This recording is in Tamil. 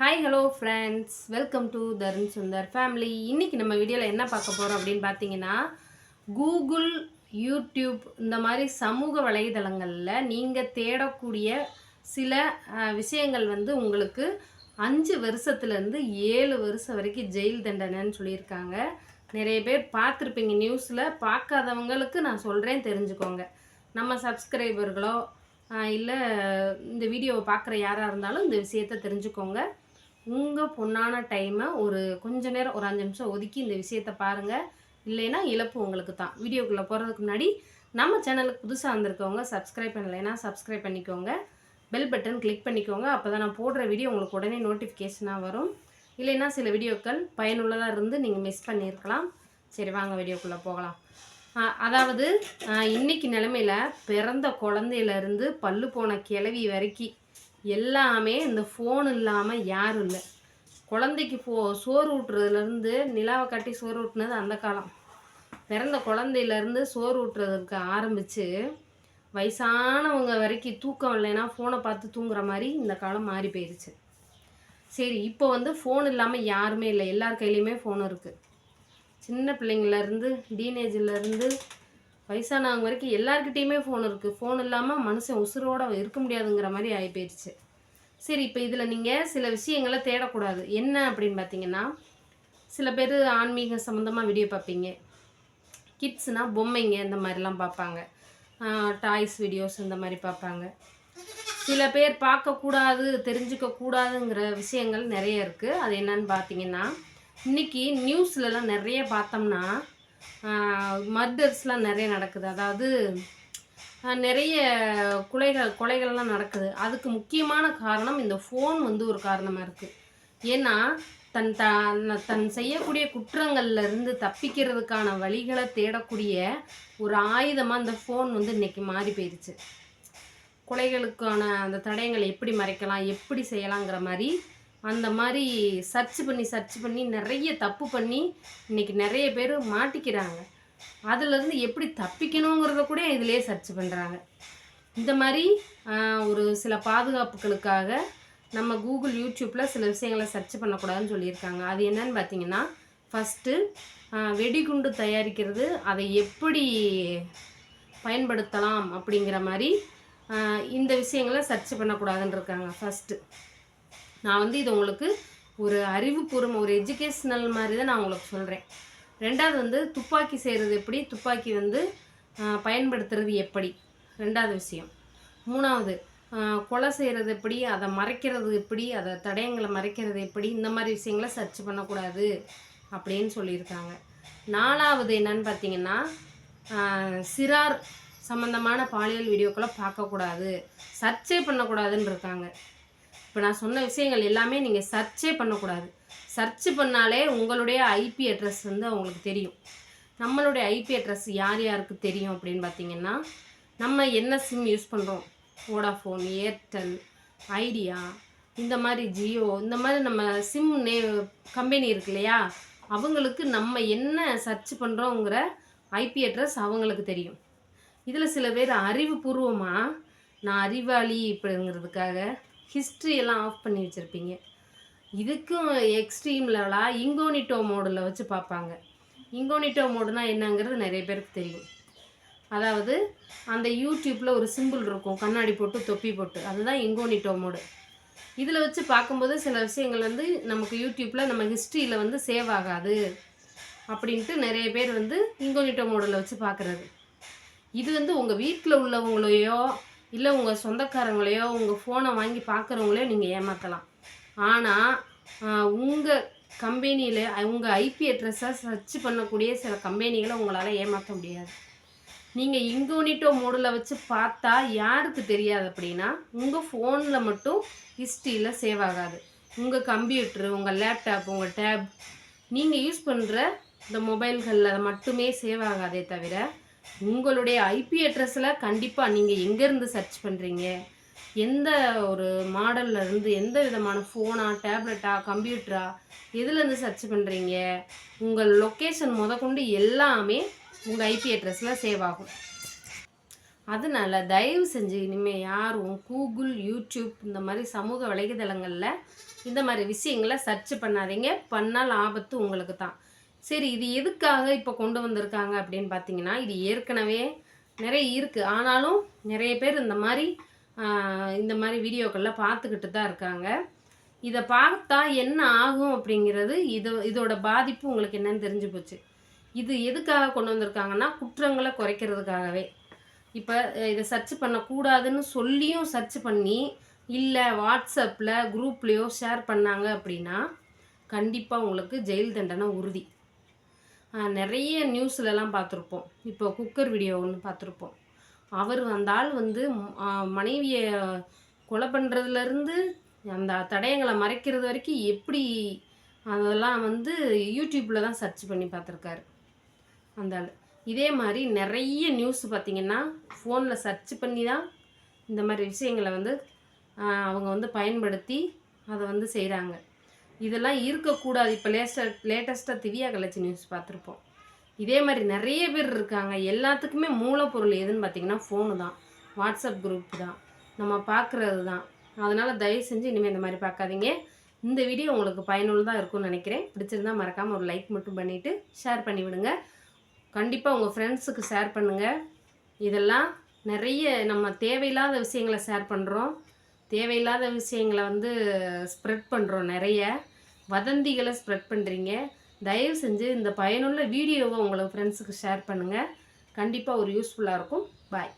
Hi hello friends welcome to Tarun Sundar family இன்னைக்கு நம்ம வீடியோவில் என்ன பார்க்க போகிறோம் அப்படின்னு பார்த்தீங்கன்னா கூகுள் யூடியூப் இந்த மாதிரி சமூக வலைதளங்களில் நீங்கள் தேடக்கூடிய சில விஷயங்கள் வந்து உங்களுக்கு அஞ்சு வருஷத்துலேருந்து ஏழு வருஷம் வரைக்கும் ஜெயில் தண்டனைன்னு சொல்லியிருக்காங்க. நிறைய பேர் பார்த்துருப்பீங்க நியூஸில் பார்க்காதவங்களுக்கு நான் சொல்கிறேன் தெரிஞ்சுக்கோங்க. நம்ம சப்ஸ்கிரைபர்களோ இல்லை இந்த வீடியோவை பார்க்குற யாராக இருந்தாலும் இந்த விஷயத்தை தெரிஞ்சுக்கோங்க. உங்கள் பொண்ணான டைமை ஒரு கொஞ்ச நேரம் ஒரு அஞ்சு நிமிஷம் ஒதுக்கி இந்த விஷயத்தை பாருங்கள் இல்லைன்னா இழப்பு உங்களுக்கு தான். வீடியோக்குள்ளே போகிறதுக்கு முன்னாடி நம்ம சேனலுக்கு புதுசாக வந்திருக்கவங்க சப்ஸ்கிரைப் பண்ணலைன்னா சப்ஸ்கிரைப் பண்ணிக்கோங்க. பெல் பட்டன் கிளிக் பண்ணிக்கோங்க. அப்போ தான் நான் போடுற வீடியோ உங்களுக்கு உடனே நோட்டிஃபிகேஷனாக வரும். இல்லைன்னா சில வீடியோக்கள் பயனுள்ளதாக இருந்து நீங்கள் மிஸ் பண்ணியிருக்கலாம். சரி வாங்க வீடியோக்குள்ளே போகலாம். அதாவது இன்னைக்கு நிலமையில பிறந்த குழந்தையிலேருந்து பல்லு போன கிளவி வரைக்கும் எல்லாமே இந்த ஃபோன் இல்லாமல் யாரும் இல்லை. குழந்தைக்கு ஃபோ சோறு ஊட்டுறதுலேருந்து நிலாவை கட்டி சோறு ஊட்டினது அந்த காலம். பிறந்த குழந்தையிலேருந்து சோறு ஊட்டுறதுக்கு ஆரம்பித்து வயசானவங்க வரைக்கும் தூக்கம் இல்லைன்னா ஃபோனை பார்த்து தூங்குற மாதிரி இந்த காலம் மாறி போயிடுச்சு சரி இப்போ வந்து ஃபோன் இல்லாமல் யாருமே இல்லை. எல்லார் கையிலையுமே ஃபோன் இருக்குது சின்ன பிள்ளைங்கள்லேருந்து டீனேஜிலேருந்து வயசானவங்க வரைக்கும் எல்லாருக்கிட்டேயுமே ஃபோன் இருக்குது ஃபோன் இல்லாமல் மனுஷன் உசுரோட இருக்க முடியாதுங்கிற மாதிரி ஆகி போயிடுச்சு. சரி இப்போ இதில் நீங்கள் சில விஷயங்களை தேடக்கூடாது. என்ன அப்படின்னு பார்த்தீங்கன்னா சில பேர் ஆன்மீக சம்மந்தமாக வீடியோ பார்ப்பீங்க. கிட்ஸ்னால் பொம்மைங்க இந்த மாதிரிலாம் பார்ப்பாங்க. டாய்ஸ் வீடியோஸ் இந்த மாதிரி பார்ப்பாங்க. சில பேர் பார்க்கக்கூடாது தெரிஞ்சுக்கக்கூடாதுங்கிற விஷயங்கள் நிறைய இருக்குது அது என்னன்னு பார்த்தீங்கன்னா இன்னைக்கு நியூஸ்லலாம் நிறைய பார்த்தோம்னா மர்டர்ஸ்லாம் நிறைய நடக்குது. அதாவது நிறைய கொலைகள் கொலைகள்லாம் நடக்குது. அதுக்கு முக்கியமான காரணம் இந்த ஃபோன் வந்து ஒரு காரணமாக இருக்குது ஏன்னா தன் த தன் செய்யக்கூடிய குற்றங்கள்ல இருந்து தப்பிக்கிறதுக்கான வழிகளை தேடக்கூடிய ஒரு ஆயுதமாக இந்த ஃபோன் வந்து இன்னைக்கு மாறி போயிடுச்சு கொலைகளுக்கான அந்த தடயங்களை எப்படி மறைக்கலாம் எப்படி செய்யலாங்கிற மாதிரி அந்த மாதிரி சர்ச் பண்ணி சர்ச் பண்ணி நிறைய தப்பு பண்ணி இன்னைக்கு நிறைய பேர் மாட்டிக்கிறாங்க. அதுலேருந்து எப்படி தப்பிக்கணுங்கிறத கூட இதிலே சர்ச் பண்ணுறாங்க இந்த மாதிரி ஒரு சில பாதுகாப்புகளுக்காக நம்ம கூகுள் யூடியூப்பில் சில விஷயங்களை சர்ச் பண்ணக்கூடாதுன்னு சொல்லியிருக்காங்க. அது என்னன்னு பார்த்தீங்கன்னா ஃபஸ்ட்டு வெடிகுண்டு தயாரிக்கிறது அதை எப்படி பயன்படுத்தலாம் அப்படிங்கிற மாதிரி இந்த விஷயங்களை சர்ச் பண்ணக்கூடாதுன்னு இருக்காங்க ஃபஸ்ட்டு நான் வந்து இது உங்களுக்கு ஒரு அறிவுபூர்வம் ஒரு எஜுகேஷ்னல் மாதிரி தான் நான் உங்களுக்கு சொல்கிறேன் ரெண்டாவது வந்து துப்பாக்கி செய்கிறது எப்படி துப்பாக்கி வந்து பயன்படுத்துறது எப்படி? ரெண்டாவது விஷயம். மூணாவது கொலை செய்கிறது எப்படி அதை மறைக்கிறது எப்படி அதை தடயங்களை மறைக்கிறது எப்படி இந்த மாதிரி விஷயங்களை சர்ச் பண்ணக்கூடாது அப்படின்னு சொல்லியிருக்காங்க. நாலாவது என்னன்னு பார்த்தீங்கன்னா சிறார் சம்மந்தமான பாலியல் வீடியோக்களை பார்க்கக்கூடாது. சர்ச்சே பண்ணக்கூடாதுன்னு இருக்காங்க. இப்போ நான் சொன்ன விஷயங்கள் எல்லாமே நீங்கள் சர்ச்சே பண்ணக்கூடாது. சர்ச் பண்ணாலே உங்களுடைய ஐபி அட்ரஸ் வந்து அவங்களுக்கு தெரியும். நம்மளுடைய ஐபி அட்ரஸ் யார் யாருக்கு தெரியும் அப்படின்னு பார்த்தீங்கன்னா நம்ம என்ன சிம் யூஸ் பண்ணுறோம் வோடாஃபோன் ஏர்டெல் ஐடியா இந்த மாதிரி ஜியோ இந்த மாதிரி நம்ம சிம் நே கம்பெனி இருக்கு இல்லையா? அவங்களுக்கு நம்ம என்ன சர்ச் பண்ணுறோங்கிற ஐபி அட்ரஸ் அவங்களுக்கு தெரியும். இதில் சில பேர் அறிவுபூர்வமாக நான் அறிவாளி இப்படிங்கிறதுக்காக ஹிஸ்ட்ரி எல்லாம் ஆஃப் பண்ணி வச்சுருப்பீங்க. இதுக்கும் எக்ஸ்ட்ரீம் லெவலாக இங்கோனிட்டோ மோடில் வச்சு பார்ப்பாங்க. இங்கோனிட்டோ மோடுனா என்னங்கிறது நிறைய பேருக்கு தெரியும். அதாவது அந்த யூடியூப்பில் ஒரு சிம்பிள் இருக்கும். கண்ணாடி போட்டு தொப்பி போட்டு. அதுதான் இங்கோனிட்டோ மோடு இதில் வச்சு பார்க்கும்போது சில விஷயங்கள் வந்து நமக்கு யூடியூப்பில் நம்ம ஹிஸ்ட்ரியில் வந்து சேவ் ஆகாது அப்படின்ட்டு நிறைய பேர் வந்து இங்கோனிட்டோ மோடில் வச்சு பார்க்குறது. இது வந்து உங்கள் வீட்டில் உள்ளவங்களையோ இல்லை உங்கள் சொந்தக்காரங்களையோ உங்கள் ஃபோனை வாங்கி பார்க்குறவங்களையோ நீங்கள் ஏமாற்றலாம் ஆனால் உங்கள் கம்பெனியில் உங்கள் ஐபி அட்ரஸை சர்ச் பண்ணக்கூடிய சில கம்பெனிகளை உங்களால் ஏமாற்ற முடியாது. நீங்கள் இங்கோனிட்டோ மோடில் வச்சு பார்த்தா யாருக்கு தெரியாது அப்படின்னா உங்கள் ஃபோனில் மட்டும் ஹிஸ்ட்ரியில் சேவ் ஆகாது. உங்கள் கம்ப்யூட்ரு உங்கள் லேப்டாப் உங்கள் டேப் நீங்கள் யூஸ் பண்ணுற இந்த மொபைல்களில் மட்டுமே சேவ் ஆகாதே தவிர உங்களுடைய ஐபி அட்ரஸில் கண்டிப்பாக நீங்கள் எங்கேருந்து சர்ச் பண்ணுறீங்க எந்த ஒரு மாடல்ல இருந்து எந்த விதமான ஃபோனா டேப்லெட்டா கம்ப்யூட்டரா எதுலேருந்து சர்ச் பண்ணுறீங்க உங்கள் லொக்கேஷன் முதற்கொண்டு எல்லாமே உங்கள் ஐபி அட்ரஸில் சேவ் ஆகும். அதனால தயவு செஞ்சு இனிமேல் யாரும் கூகுள் யூடியூப் இந்த மாதிரி சமூக வலைதளங்களில் இந்த மாதிரி விஷயங்களை சர்ச் பண்ணாதீங்க. பண்ணால் ஆபத்து உங்களுக்கு தான் சரி இது எதுக்காக இப்போ கொண்டு வந்திருக்காங்க அப்படின்னு பார்த்தீங்கன்னா இது ஏற்கனவே நிறைய இருக்குது ஆனாலும் நிறைய பேர் இந்த மாதிரி இந்த மாதிரி வீடியோக்கள்லாம் பார்த்துக்கிட்டு தான் இருக்காங்க. இதை பார்த்தா என்ன ஆகும் அப்படிங்கிறது இது இதோட பாதிப்பு உங்களுக்கு என்னன்னு தெரிஞ்சு போச்சு. இது எதுக்காக கொண்டு வந்திருக்காங்கன்னா குற்றங்களை குறைக்கிறதுக்காகவே. இப்போ இதை சர்ச் பண்ணக்கூடாதுன்னு சொல்லியும் சர்ச் பண்ணி இல்லை வாட்ஸ்அப்பில் குரூப்லேயோ ஷேர் பண்ணாங்க அப்படின்னா கண்டிப்பாக உங்களுக்கு ஜெயில் தண்டனை உறுதி. நிறைய நியூஸ்லலாம் பார்த்துருப்போம். இப்போ குக்கர் வீடியோ ஒன்று பார்த்துருப்போம். அவர் அந்த ஆள் வந்து மனைவியை கொலை பண்ணுறதுலேருந்து அந்த தடயங்களை மறைக்கிறது வரைக்கும் எப்படி அதெல்லாம் வந்து யூடியூப்பில் தான் சர்ச் பண்ணி பார்த்துருக்காரு. அந்த ஆள். இதே மாதிரி நிறைய நியூஸ் பார்த்திங்கன்னா ஃபோனில் சர்ச் பண்ணி தான் இந்த மாதிரி விஷயங்களை வந்து அவங்க வந்து பயன்படுத்தி அதை வந்து செய்கிறாங்க இதெல்லாம் இருக்கக்கூடாது. இப்போ லேஸ்டர் லேட்டஸ்ட்டாக திவ்யா கலைச்சி நியூஸ் பார்த்துருப்போம். இதே மாதிரி நிறைய பேர் இருக்காங்க. எல்லாத்துக்குமே மூலப்பொருள் எதுன்னு பார்த்தீங்கன்னா ஃபோனு தான். வாட்ஸ்அப் குரூப் தான். நம்ம பார்க்குறது தான். அதனால் தயவு செஞ்சு இனிமேல் இந்த மாதிரி பார்க்காதீங்க. இந்த வீடியோ உங்களுக்கு பயனுள்ளதாக இருக்கும்னு நினைக்கிறேன். பிடிச்சிருந்தா மறக்காமல் ஒரு லைக் மட்டும் பண்ணிவிட்டு ஷேர் பண்ணிவிடுங்க கண்டிப்பாக உங்கள் ஃப்ரெண்ட்ஸுக்கு ஷேர் பண்ணுங்கள் இதெல்லாம் நிறைய நம்ம தேவையில்லாத விஷயங்களை ஷேர் பண்ணுறோம் தேவையில்லாத விஷயங்களை வந்து ஸ்ப்ரெட் பண்ணுறோம் நிறைய. வதந்திகளை ஸ்ப்ரெட் பண்ணுறீங்க தயவு செஞ்சு இந்த பயனுள்ள வீடியோவை உங்களை ஃப்ரெண்ட்ஸுக்கு ஷேர் பண்ணுங்கள் கண்டிப்பாக ஒரு யூஸ்ஃபுல்லாக இருக்கும். பாய்